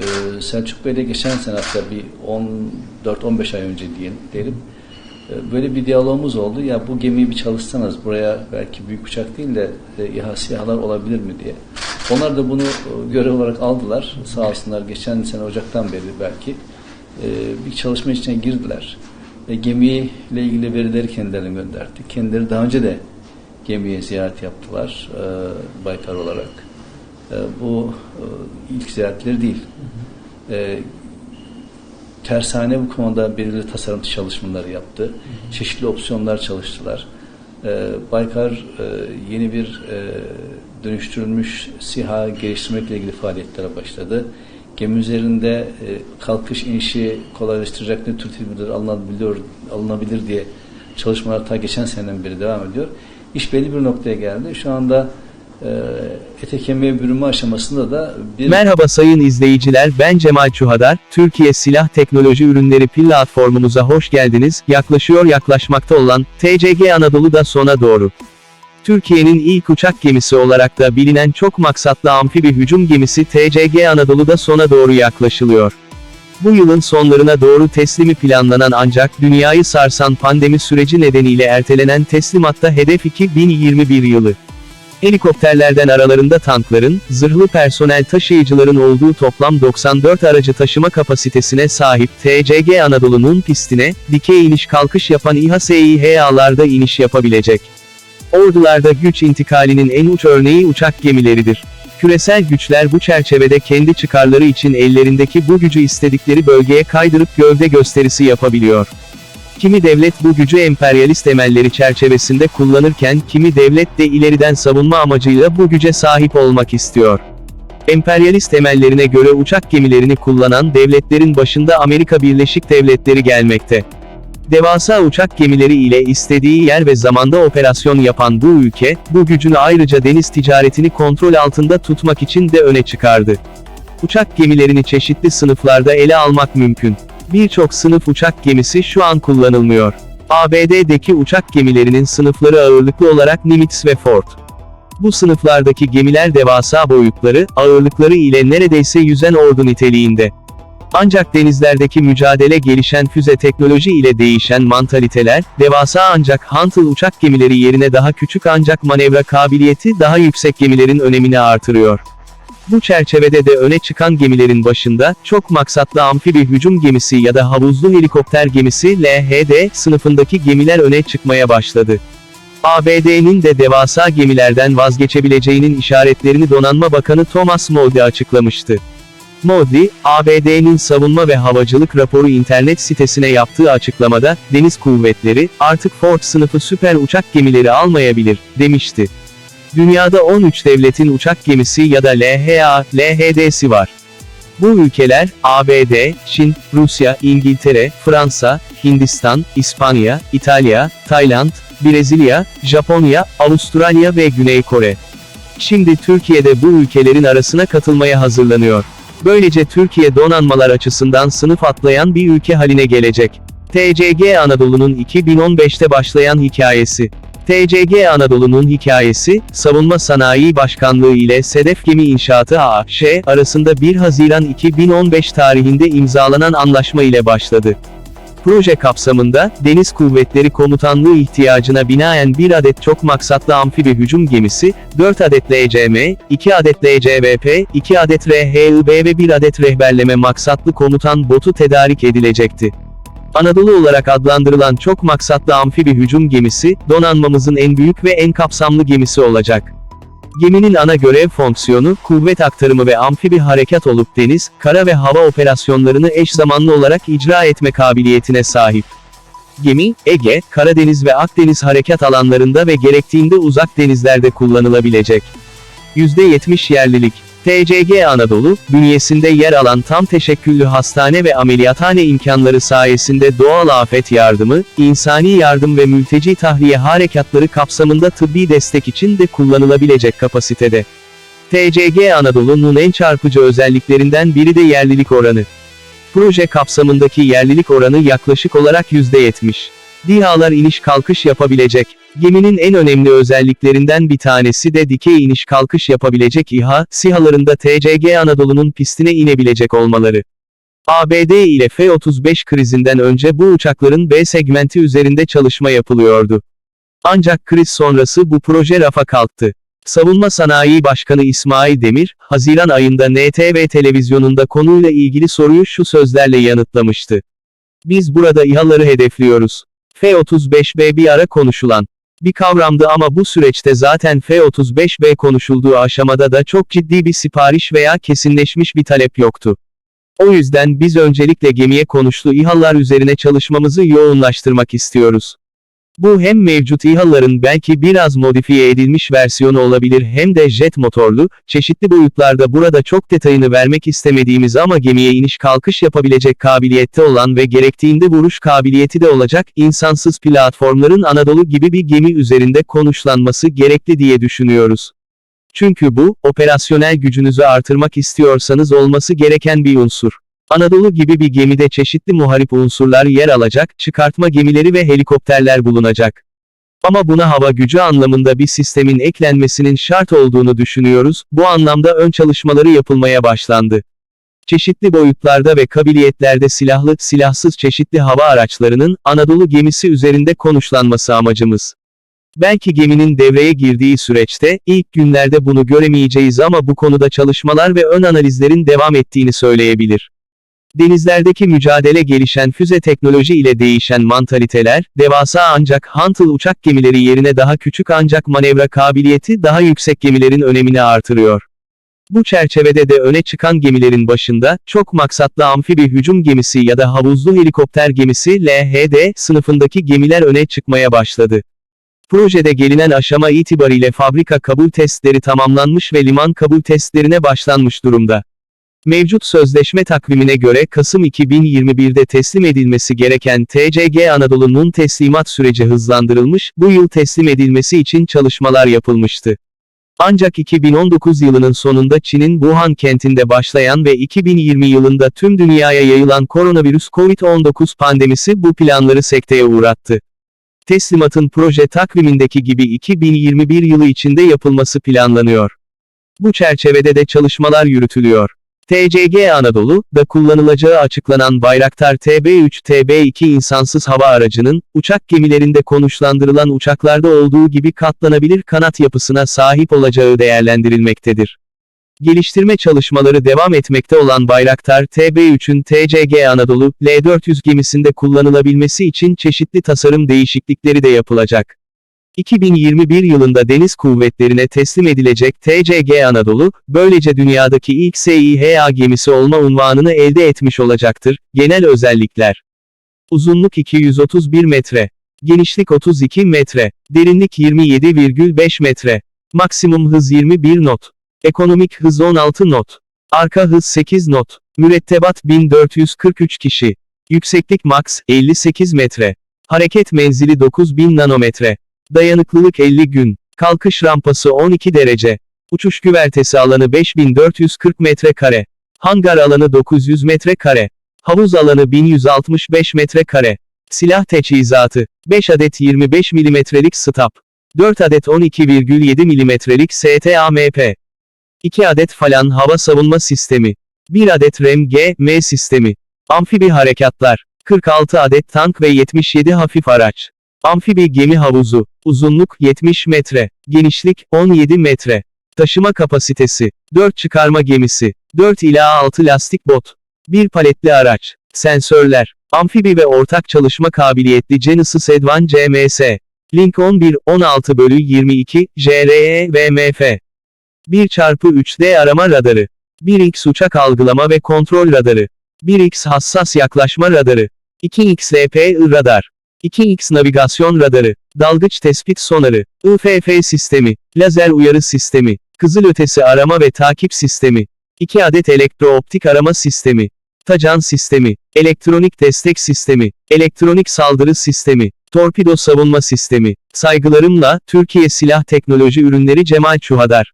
Ee, Selçuk Bey'le geçen sene hatta bir 14-15 ay önce diyelim, diyelim e, böyle bir diyalogumuz oldu. Ya bu gemiyi bir çalışsanız buraya belki büyük uçak değil de e, İHA SİHA'lar olabilir mi diye. Onlar da bunu e, görev olarak aldılar. Sağ olsunlar geçen sene Ocak'tan beri belki e, bir çalışma içine girdiler. E, gemiyle ilgili verileri kendilerine gönderdi. Kendileri daha önce de gemiye ziyaret yaptılar Baykar olarak. E, bu e, ilk ziyaretleri değil. E, tersane bu konuda belirli tasarım çalışmaları yaptı. Çeşitli opsiyonlar çalıştılar. E, Baykar e, yeni bir e, dönüştürülmüş SİHA geliştirmekle ilgili faaliyetlere başladı. Gemi üzerinde kalkış inişi kolaylaştıracak ne tür tedbirler alınabiliyor, alınabilir diye çalışmalar ta geçen seneden beri devam ediyor. İş belli bir noktaya geldi. Şu anda ete kemiğe bürünme aşamasında da bir Merhaba sayın izleyiciler ben Cemal Çuhadar, Türkiye Silah Teknoloji Ürünleri platformumuza hoş geldiniz, yaklaşıyor yaklaşmakta olan, TCG Anadolu da sona doğru. Türkiye'nin ilk uçak gemisi olarak da bilinen çok maksatlı amfibi hücum gemisi TCG Anadolu'da sona doğru yaklaşılıyor. Bu yılın sonlarına doğru teslimi planlanan ancak dünyayı sarsan pandemi süreci nedeniyle ertelenen teslimatta hedef 2021 yılı. Helikopterlerden aralarında tankların, zırhlı personel taşıyıcıların olduğu toplam 94 aracı taşıma kapasitesine sahip TCG Anadolu'nun pistine, dikey iniş kalkış yapan İHA SİHA'larda iniş yapabilecek. Ordularda güç intikalinin en uç örneği uçak gemileridir. Küresel güçler bu çerçevede kendi çıkarları için ellerindeki bu gücü istedikleri bölgeye kaydırıp gövde gösterisi yapabiliyor. Kimi devlet bu gücü emperyalist emelleri çerçevesinde kullanırken kimi devlet de ileriden savunma amacıyla bu güce sahip olmak istiyor. Emperyalist emellerine göre uçak gemilerini kullanan devletlerin başında Amerika Birleşik Devletleri gelmekte. Devasa uçak gemileri ile istediği yer ve zamanda operasyon yapan bu ülke, bu gücünü ayrıca deniz ticaretini kontrol altında tutmak için de öne çıkardı. Uçak gemilerini çeşitli sınıflarda ele almak mümkün. Birçok sınıf uçak gemisi şu an kullanılmıyor. ABD'deki uçak gemilerinin sınıfları ağırlıklı olarak Nimitz ve Ford. Bu sınıflardaki gemiler devasa boyutları, ağırlıkları ile neredeyse yüzen ordu niteliğinde. Ancak denizlerdeki mücadele gelişen füze teknoloji ile değişen mantaliteler, devasa ancak Hunter uçak gemileri yerine daha küçük ancak manevra kabiliyeti daha yüksek gemilerin önemini artırıyor. Bu çerçevede de öne çıkan gemilerin başında, çok maksatlı amfibi hücum gemisi ya da havuzlu helikopter gemisi LHD sınıfındaki gemiler öne çıkmaya başladı. ABD'nin de devasa gemilerden vazgeçebileceğinin işaretlerini Donanma Bakanı Thomas Modly açıklamıştı. Modly, ABD'nin savunma ve havacılık raporu internet sitesine yaptığı açıklamada, deniz kuvvetleri, artık Ford sınıfı süper uçak gemileri almayabilir, demişti. Dünyada 13 devletin uçak gemisi ya da LHA, LHD'si var. Bu ülkeler, ABD, Çin, Rusya, İngiltere, Fransa, Hindistan, İspanya, İtalya, Tayland, Brezilya, Japonya, Avustralya ve Güney Kore. Şimdi Türkiye'de bu ülkelerin arasına katılmaya hazırlanıyor. Böylece Türkiye donanmalar açısından sınıf atlayan bir ülke haline gelecek. TCG Anadolu'nun 2015'te başlayan hikayesi. TCG Anadolu'nun hikayesi, Savunma Sanayi Başkanlığı ile Sedef Gemi İnşaatı AŞ arasında 1 Haziran 2015 tarihinde imzalanan anlaşma ile başladı. Proje kapsamında, Deniz Kuvvetleri Komutanlığı ihtiyacına binaen bir adet çok maksatlı amfibi hücum gemisi, 4 adet LCM, 2 adet LCVP, 2 adet RHIB ve 1 adet rehberleme maksatlı komutan botu tedarik edilecekti. Anadolu olarak adlandırılan çok maksatlı amfibi hücum gemisi, donanmamızın en büyük ve en kapsamlı gemisi olacak. Geminin ana görev fonksiyonu, kuvvet aktarımı ve amfibi harekat olup deniz, kara ve hava operasyonlarını eş zamanlı olarak icra etme kabiliyetine sahip. Gemi, Ege, Karadeniz ve Akdeniz harekat alanlarında ve gerektiğinde uzak denizlerde kullanılabilecek. %70 yerlilik. TCG Anadolu, bünyesinde yer alan tam teşekküllü hastane ve ameliyathane imkanları sayesinde doğal afet yardımı, insani yardım ve mülteci tahliye harekatları kapsamında tıbbi destek için de kullanılabilecek kapasitede. TCG Anadolu'nun en çarpıcı özelliklerinden biri de yerlilik oranı. Proje kapsamındaki yerlilik oranı yaklaşık olarak %70. DİHA'lar iniş kalkış yapabilecek. Geminin en önemli özelliklerinden bir tanesi de dikey iniş kalkış yapabilecek İHA, SİHA'larında TCG Anadolu'nun pistine inebilecek olmaları. ABD ile F-35 krizinden önce bu uçakların B segmenti üzerinde çalışma yapılıyordu. Ancak kriz sonrası bu proje rafa kalktı. Savunma Sanayi Başkanı İsmail Demir, Haziran ayında NTV televizyonunda konuyla ilgili soruyu şu sözlerle yanıtlamıştı. Biz burada İHA'ları hedefliyoruz. F-35B bir ara konuşulan bir kavramdı ama bu süreçte zaten F-35B konuşulduğu aşamada da çok ciddi bir sipariş veya kesinleşmiş bir talep yoktu. O yüzden biz öncelikle gemiye konuşlu İHA'lar üzerine çalışmamızı yoğunlaştırmak istiyoruz. Bu hem mevcut İHA'ların belki biraz modifiye edilmiş versiyonu olabilir hem de jet motorlu, çeşitli boyutlarda burada çok detayını vermek istemediğimiz ama gemiye iniş kalkış yapabilecek kabiliyette olan ve gerektiğinde vuruş kabiliyeti de olacak insansız platformların Anadolu gibi bir gemi üzerinde konuşlanması gerekli diye düşünüyoruz. Çünkü bu, operasyonel gücünüzü artırmak istiyorsanız olması gereken bir unsur. Anadolu gibi bir gemide çeşitli muharip unsurlar yer alacak, çıkartma gemileri ve helikopterler bulunacak. Ama buna hava gücü anlamında bir sistemin eklenmesinin şart olduğunu düşünüyoruz, bu anlamda ön çalışmaları yapılmaya başlandı. Çeşitli boyutlarda ve kabiliyetlerde silahlı, silahsız çeşitli hava araçlarının, Anadolu gemisi üzerinde konuşlanması amacımız. Belki geminin devreye girdiği süreçte, ilk günlerde bunu göremeyeceğiz ama bu konuda çalışmalar ve ön analizlerin devam ettiğini söyleyebilir. Denizlerdeki mücadele gelişen füze teknoloji ile değişen mantaliteler, devasa ancak Hunter uçak gemileri yerine daha küçük ancak manevra kabiliyeti daha yüksek gemilerin önemini artırıyor. Bu çerçevede de öne çıkan gemilerin başında, çok maksatlı amfibi hücum gemisi ya da havuzlu helikopter gemisi LHD sınıfındaki gemiler öne çıkmaya başladı. Projede gelinen aşama itibariyle fabrika kabul testleri tamamlanmış ve liman kabul testlerine başlanmış durumda. Mevcut sözleşme takvimine göre Kasım 2021'de teslim edilmesi gereken TCG Anadolu'nun teslimat süreci hızlandırılmış, bu yıl teslim edilmesi için çalışmalar yapılmıştı. Ancak 2019 yılının sonunda Çin'in Wuhan kentinde başlayan ve 2020 yılında tüm dünyaya yayılan koronavirüs COVID-19 pandemisi bu planları sekteye uğrattı. Teslimatın proje takvimindeki gibi 2021 yılı içinde yapılması planlanıyor. Bu çerçevede de çalışmalar yürütülüyor. TCG Anadolu, da kullanılacağı açıklanan Bayraktar TB3 TB2 insansız hava aracının, uçak gemilerinde konuşlandırılan uçaklarda olduğu gibi katlanabilir kanat yapısına sahip olacağı değerlendirilmektedir. Geliştirme çalışmaları devam etmekte olan Bayraktar TB3'ün TCG Anadolu, L400 gemisinde kullanılabilmesi için çeşitli tasarım değişiklikleri de yapılacak. 2021 yılında deniz kuvvetlerine teslim edilecek TCG Anadolu, böylece dünyadaki ilk SİHA gemisi olma unvanını elde etmiş olacaktır. Genel özellikler Uzunluk 231 metre. Genişlik 32 metre. Derinlik 27,5 metre. Maksimum hız 21 not. Ekonomik hız 16 not. Arka hız 8 not. Mürettebat 1443 kişi. Yükseklik max 58 metre. Hareket menzili 9000 nanometre. Dayanıklılık 50 gün. Kalkış rampası 12 derece. Uçuş güvertesi alanı 5440 metre Hangar alanı 900 metre Havuz alanı 1165 metre Silah teçhizatı. 5 adet 25 milimetrelik stap. 4 adet 12,7 milimetrelik STAMP. 2 adet falan hava savunma sistemi. 1 adet REM-G-M sistemi. Amfibi harekatlar. 46 adet tank ve 77 hafif araç. Amfibi gemi havuzu. Uzunluk 70 metre. Genişlik 17 metre. Taşıma kapasitesi 4 çıkarma gemisi. 4 ila 6 lastik bot. 1 paletli araç. Sensörler. Amfibi ve ortak çalışma kabiliyetli Genesis Advan CMS. Link 11, 16 bölü 22, JRE VMF. 1 çarpı 3D arama radarı. 1X uçak algılama ve kontrol radarı. 1X hassas yaklaşma radarı. 2X LPI radar. 2X navigasyon radarı, dalgıç tespit sonarı, IFF sistemi, lazer uyarı sistemi, kızılötesi arama ve takip sistemi, 2 adet elektrooptik arama sistemi, tacan sistemi, elektronik destek sistemi, elektronik saldırı sistemi, torpido savunma sistemi. Saygılarımla, Türkiye Silah Teknoloji Ürünleri Cemal Çuhadar.